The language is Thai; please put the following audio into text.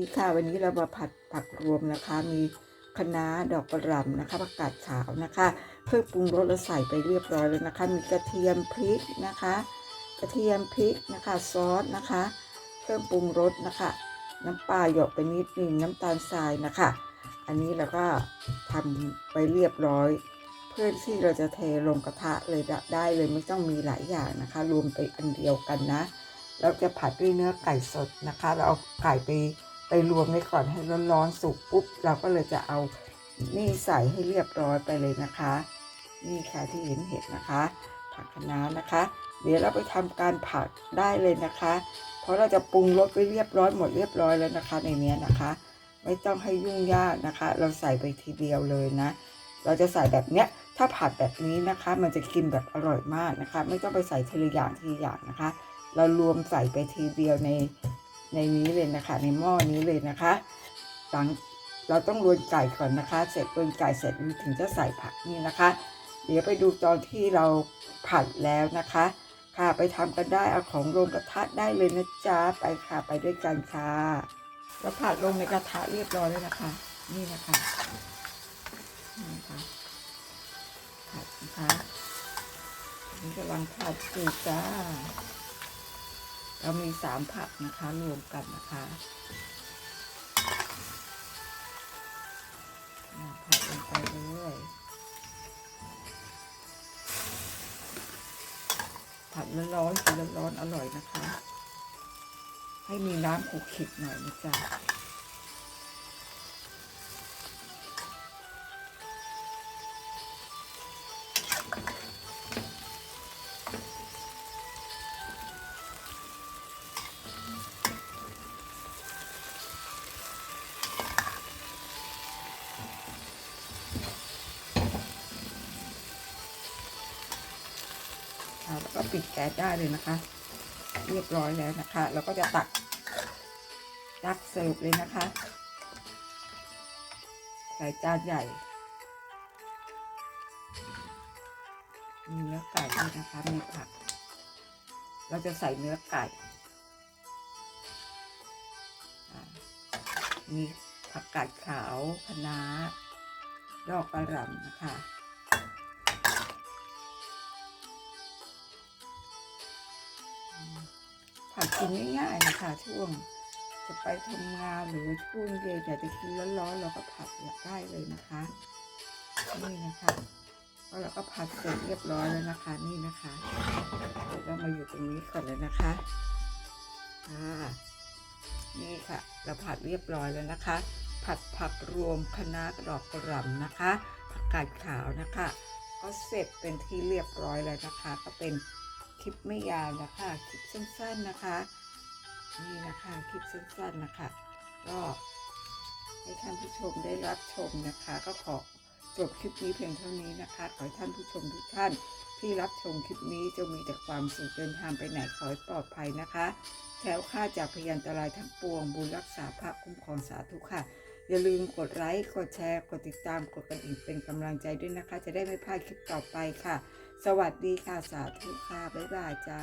นี่ค่ะวันนี้เรามาผัดผักรวมนะคะ มีคะน้าดอกกระหล่ำนะคะผักกาดขาวนะคะเครื่องปรุงรสเราใส่ไปเรียบร้อยแล้วนะคะ มีกระเทียมพริกนะคะ กระเทียมพริกนะคะซอสนะคะ เครื่องปรุงรสนะคะ น้ำปลาหยอกไปนิดนึงน้ำตาลทรายนะคะ อันนี้เราก็ทำไปเรียบร้อย เพื่อที่เราจะเทลงกระทะเลยได้เลยไม่ต้องมีหลายอย่างนะคะ รวมไปอันเดียวกันนะเราจะผัดด้วยเนื้อไก่สดนะคะ เราเอาไก่ไป ไปรวมไว้ก่อนให้ร้อนๆสุกปุ๊บ เราก็เลยจะเอานี่ใส่ให้เรียบร้อยไปเลยนะคะ นี่ค่ะที่เห็นเห็ดนะคะ ผักคะน้านะคะ เดี๋ยวเราไปทำการผัดได้เลยนะคะ เพราะเราจะปรุงรสไว้เรียบร้อยหมดเรียบร้อยแล้วนะคะ ในเนี้นะคะ ไม่ต้องให้ยุ่งยากนะคะ เราใส่ไปทีเดียวเลยนะ เราจะใส่แบบเนี้ยถ้าผัดแบบนี้นะคะ มันจะกินแบบอร่อยมากนะคะ ไม่ต้องไปใส่ทีละอย่างทีละอย่างนะคะ เรารวมใส่ไปทีเดียวใน ในนี้เลยนะคะ ในหม้อนี้เลยนะคะหลังเราต้องรวนไก่ก่อนนะคะ เสร็จรวนไก่เสร็จถึงจะใส่ผักนี่นะคะ เดี๋ยวไปดูตอนที่เราผัดแล้วนะคะ ค่ะไปทำกันได้เอาของลงกระทะได้เลยนะจ๊ะไปค่ะไปด้วยกันค่ะเราผัดลงในกระทะเรียบร้อยแล้วนะคะ นี่นะคะนี่นะคะผัดนะคะนี่กำลังผัดอยู่จ้า เรามีสามผักนะคะรวมกันนะคะผัดลงไปเลยผัดร้อนๆกินร้อนๆอร่อยนะคะ ให้มีน้ำขุกขิดหน่อยนะจ๊ะ แล้วก็ปิดแก๊สได้เลยนะคะ เรียบร้อยแล้วนะคะแล้วก็จะตักตักเสิร์ฟเลยนะคะ ใส่จานใหญ่มีเนื้อไก่ด้วยนะคะมีผัก เราจะใส่เนื้อไก่ มีผักกาดขาวคะน้าดอกกระหล่ำนะคะ ผัดกินง่ายๆนะคะช่วง จะไปทำงานหรือช่วงเย็นอยากจะกินร้อนๆเราก็ผัดได้เลยนะคะนี่นะคะแล้วเราก็ผัดเสร็จเรียบร้อยแล้วนะคะนี่นะคะเดี๋ยวเรามาอยู่ตรงนี้ก่อนเลยนะคะอ่านี่ค่ะ เราผัดเรียบร้อยแล้วนะคะ ผัดผักรวมคะน้าดอกกระหล่ำนะคะผักกาดขาวนะคะ ก็เสร็จเป็นที่เรียบร้อยแล้วนะคะ ก็เป็น คลิปไม่ยาวนะคะคลิปสั้นๆนะคะ นี่นะคะคลิปสั้นๆนะคะ ก็ให้ท่านผู้ชมได้รับชมนะคะ ก็ขอจบคลิปนี้เพียงเท่านี้นะคะ ขอให้ท่านผู้ชมทุกท่านที่รับชมคลิปนี้จะมีแต่ความสุขเดินทางไปไหนขอให้ปลอดภัยนะคะแคล้วคลาจากพยันตรายทั้งปวง บุญรักษาพระคุ้มครองสาธุค่ะ อย่าลืมกดไลค์ กดแชร์ กดติดตาม กดกระดิ่งเป็นกำลังใจด้วยนะคะ จะได้ไม่พลาดคลิปต่อไปค่ะ สวัสดีค่ะ สาธุค่ะ บ๊ายบายจ้า